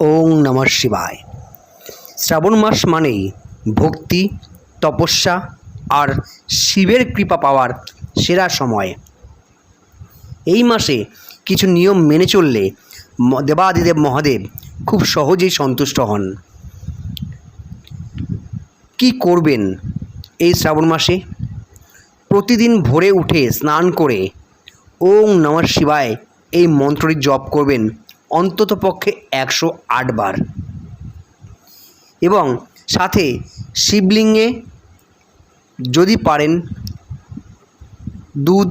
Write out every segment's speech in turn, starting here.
ওং নমঃ শিবায়। শ্রাবণ মাস মানেই ভক্তি, তপস্যা আর শিবের কৃপা পাওয়ার সেরা সময়। এই মাসে কিছু নিয়ম মেনে চললে দেবাদিদেব মহাদেব খুব সহজেই সন্তুষ্ট হন। কি করবেন এই শ্রাবণ মাসে? প্রতিদিন ভোরে উঠে স্নান করে ওং নমঃ শিবায় এই মন্ত্রটি জপ করবেন। অন্তত পক্ষে একশো বার। এবং সাথে শিবলিঙ্গে যদি পারেন দুধ,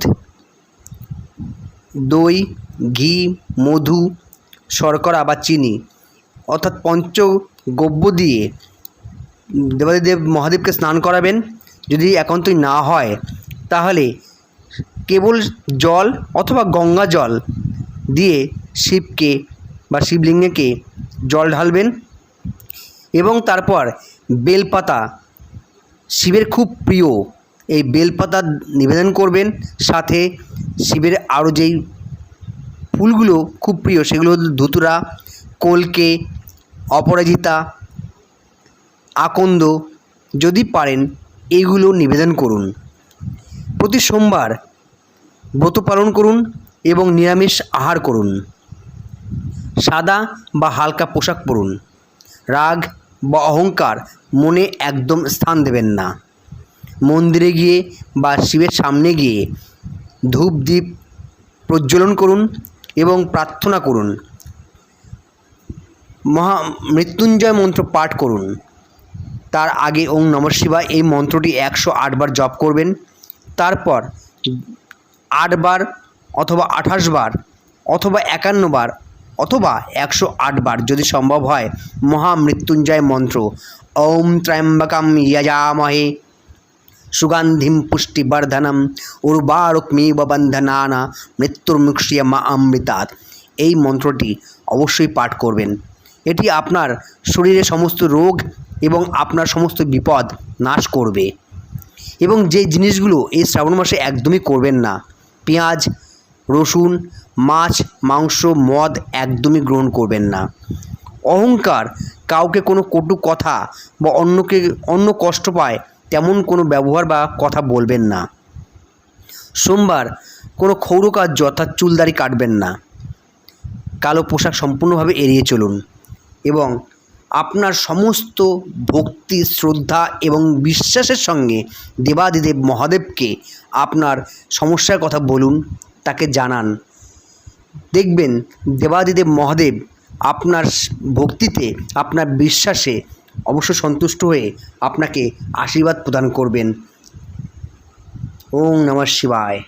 দই, ঘি, মধু, শর্করা বা চিনি, অর্থাৎ পঞ্চ পঞ্চগব্য দিয়ে দেবাদিদেব মহাদেবকে স্নান করাবেন। যদি একান্তই না হয়, তাহলে কেবল জল অথবা গঙ্গা জল দিয়ে শিবকে বা শিবলিঙ্গকে জল ঢালবেন এবং তারপর বেলপাতা। শিবের খুব প্রিয় এই বেলপাতা নিবেদন করবেন। সাথে শিবের আরও যেই ফুলগুলো খুব প্রিয়, সেগুলো ধুতুরা, কলকে, অপরাজিতা, আকন্দ। যদি পারেন এইগুলো নিবেদন করুন। প্রতি সোমবার ব্রত পালন করুন এবং নিরামিষ আহার করুন। সাদা বা হালকা পোশাক পরুন। রাগ বা অহংকার মনে একদম স্থান দেবেন না। মন্দিরে গিয়ে বা শিবের সামনে গিয়ে ধূপ দ্বীপ প্রজ্বলন করুন এবং প্রার্থনা করুন। মহা মৃত্যুঞ্জয় মন্ত্র পাঠ করুন। তার আগে ওং নমঃ শিবায় এই মন্ত্রটি একশো আটবার জপ করবেন। তারপর আটবার অথবা আঠাশ বার অথবা একান্ন বার অথবা একশো আটবার যদি সম্ভব হয়, মহামৃত্যুঞ্জয় মন্ত্র। ওম ত্র্যম্বকম যজামহে সুগন্ধিম পুষ্টিবর্ধনম উর্বারুক্মিব বন্ধনানা মৃত্যুর্মুক্ষিয় মা অমৃতাৎ। এই মন্ত্রটি অবশ্যই পাঠ করবেন। এটি আপনার শরীরে সমস্ত রোগ এবং আপনার সমস্ত বিপদ নাশ করবে। এবং যে জিনিসগুলো এই শ্রাবণ মাসে একদমই করবেন না, পেঁয়াজ রসুন, মাছ, মাংস, মদ একদমই গ্রহণ করবেন না। অহংকার কাউকে কোনো কটু কথা বা অন্যকে, অন্য কষ্ট পায় তেমন কোনো ব্যবহার বা কথা বলবেন না। সোমবার কোনো ক্ষৌর কার্য অর্থাৎ চুলদারি কাটবেন না। কালো পোশাক সম্পূর্ণভাবে এড়িয়ে চলুন এবং আপনার সমস্ত ভক্তি, শ্রদ্ধা এবং বিশ্বাসের সঙ্গে দেবাদিদেব মহাদেবকে আপনার সমস্যার কথা বলুন। তাকে জানান। দেখবেন, দেবাদিদেব মহাদেব আপনার ভক্তিতে, আপনার বিশ্বাসে অবশ্য সন্তুষ্ট হয়ে আপনাকে আশীর্বাদ প্রদান করবেন। ওম নমঃ শিবায়।